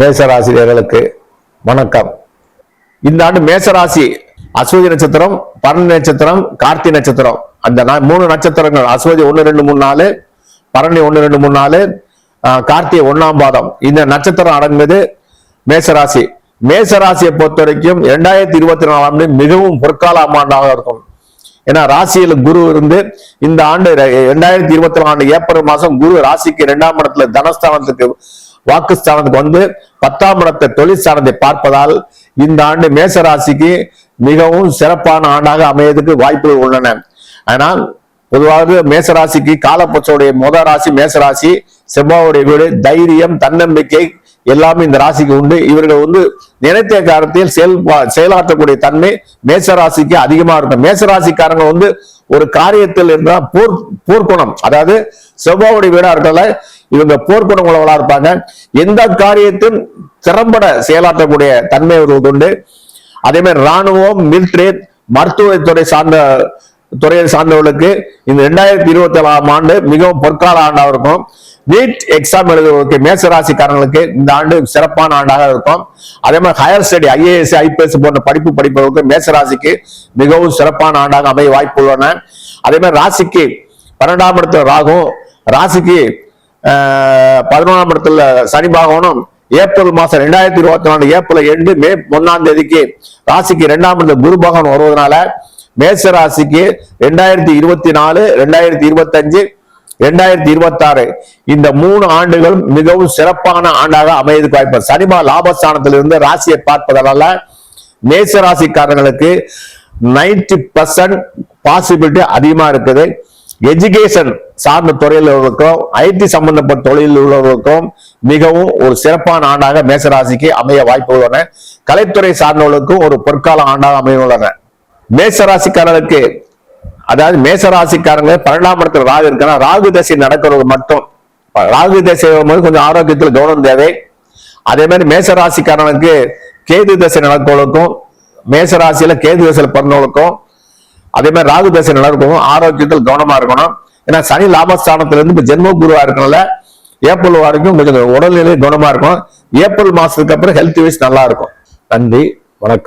மேசராசிரியர்களுக்கு வணக்கம். இந்த ஆண்டு மேசராசி அஸ்வதி நட்சத்திரம் பரணி நட்சத்திரம் கார்த்தி நட்சத்திரம். அந்த மூணு நட்சத்திரங்கள் அஸ்வதி ஒன்னு ரெண்டு மூணு நாலு பரணி ஒன்னு ரெண்டு மூணு நாலு கார்த்திகை ஒன்னாம் பாதம். இந்த நட்சத்திரம் அடங்குவது மேசராசி. மேசராசியை பொறுத்த வரைக்கும் இரண்டாயிரத்தி இருபத்தி நாலாம் ஆண்டு மிகவும் பொற்கால ஆண்டாக இருக்கும். ஏன்னா ராசியில குரு இருந்து இந்த ஆண்டு இரண்டாயிரத்தி இருபத்தி நாலு ஆண்டு ஏப்ரல் மாசம் குரு ராசிக்கு இரண்டாம் இடத்துல தனஸ்தானத்துக்கு வாக்குஸ்தானத்துக்கு வந்து பத்தாம் இடத்தை தொழிற்ஸ்தானத்தை பார்ப்பதால் இந்த ஆண்டு மேச ராசிக்கு மிகவும் சிறப்பான ஆண்டாக அமையதுக்கு வாய்ப்புகள் உள்ளன. ஆனால் பொதுவாக மேசராசிக்கு காலப்பச்சோடைய முத ராசி மேசராசி செவ்வாவுடைய வீடு தைரியம் தன்னம்பிக்கை எல்லாமே இந்த ராசிக்கு உண்டு. இவர்கள் வந்து நினைத்த காலத்தில் செயல் செயலாற்றக்கூடிய தன்மை மேசராசிக்கு அதிகமா இருக்கும். மேசராசிக்காரங்க வந்து ஒரு காரியத்தில் இருந்தால் போர் போர்க்குணம். அதாவது செவ்வாவுடைய வீடா இருக்கல இவங்க போர்க்குணம் உள்ளவங்களா இருப்பாங்க. எந்த காரியத்தின் திறம்பட செயலாற்றக்கூடிய தன்மை அவர்களுக்கு உண்டு? அதே மாதிரி ராணுவம் மிலிட்ரி மருத்துவத்துறை சார்ந்த துறையை சார்ந்தவர்களுக்கு இந்த ரெண்டாயிரத்தி இருபத்தி ஏழாம் ஆண்டு மிகவும் பொற்கால ஆண்டாக இருக்கும். நீட் எக்ஸாம் எழுதுவதற்கு மேசராசிக்காரங்களுக்கு இந்த ஆண்டு சிறப்பான ஆண்டாக இருக்கும். அதே மாதிரி ஹையர் ஸ்டடி ஐஏஎஸ் ஐபிஎஸ் போன்ற படிப்பு படிப்பவர்களுக்கு மேசராசிக்கு மிகவும் சிறப்பான ஆண்டாக அமைய வாய்ப்பு உள்ளன அதே மாதிரி ராசிக்கு பன்னெண்டாம் இடத்துல ராகும் ராசிக்கு பதினொன்றாம் இடத்துல சனி பகவானும் ஏப்ரல் மாசம் ரெண்டாயிரத்தி இருபத்தி நாலு ஏப்ரல் எண்டு மே ஒன்னாம் தேதிக்கு ராசிக்கு இரண்டாம் இடத்துல குரு பகவான் வருவதனால மேச ராசிக்கு ரெண்டாயிரத்தி இருபத்தி நாலு ரெண்டாயிரத்தி இருபத்தஞ்சு ரெண்டாயிரத்தி இருபத்தி ஆறு இந்த மூணு ஆண்டுகள் மிகவும் சிறப்பான ஆண்டாக அமையதுக்கு வாய்ப்பு. சனிமா லாபஸ்தானத்திலிருந்து ராசியை பார்ப்பதனால மேச ராசிக்காரர்களுக்கு நைன்டி பர்சன்ட் பாசிபிலிட்டி அதிகமா இருக்குது. எஜுகேஷன் சார்ந்த துறையில் உள்ளவர்களுக்கும் ஐடி சம்பந்தப்பட்ட தொழிலில் உள்ளவர்களுக்கும் மிகவும் ஒரு சிறப்பான ஆண்டாக மேசராசிக்கு அமைய வாய்ப்பு உள்ளன. கலைத்துறை சார்ந்தவர்களுக்கும் ஒரு பொற்கால ஆண்டாக அமைய உள்ளன. மேசராசிக்காரர்களுக்கு அதாவது மேசராசிக்காரங்க பன்னெண்டாம் இடத்துல ராகு இருக்கனா ராகு தசை நடக்கிறது மட்டும். ராகு தசை போது கொஞ்சம் ஆரோக்கியத்தில் கவனம் தேவை. அதே மாதிரி மேசராசிக்காரனுக்கு கேது தசை நடக்கிறவங்களுக்கும் மேசராசியில கேது தசையில் பிறந்தவங்களுக்கும் அதே மாதிரி ராகு தசை நடக்கும் ஆரோக்கியத்தில் கவனமா இருக்கணும். ஏன்னா சனி லாபஸ்தானத்துல இருந்து இப்ப ஜென்ம குருவா இருக்கனால ஏப்ரல் வரைக்கும் கொஞ்சம் உடல்நிலை கவனமா இருக்கும் ஏப்ரல் மாசத்துக்கு அப்புறம் ஹெல்த் வைஸ் நல்லா இருக்கும். நன்றி வணக்கம்.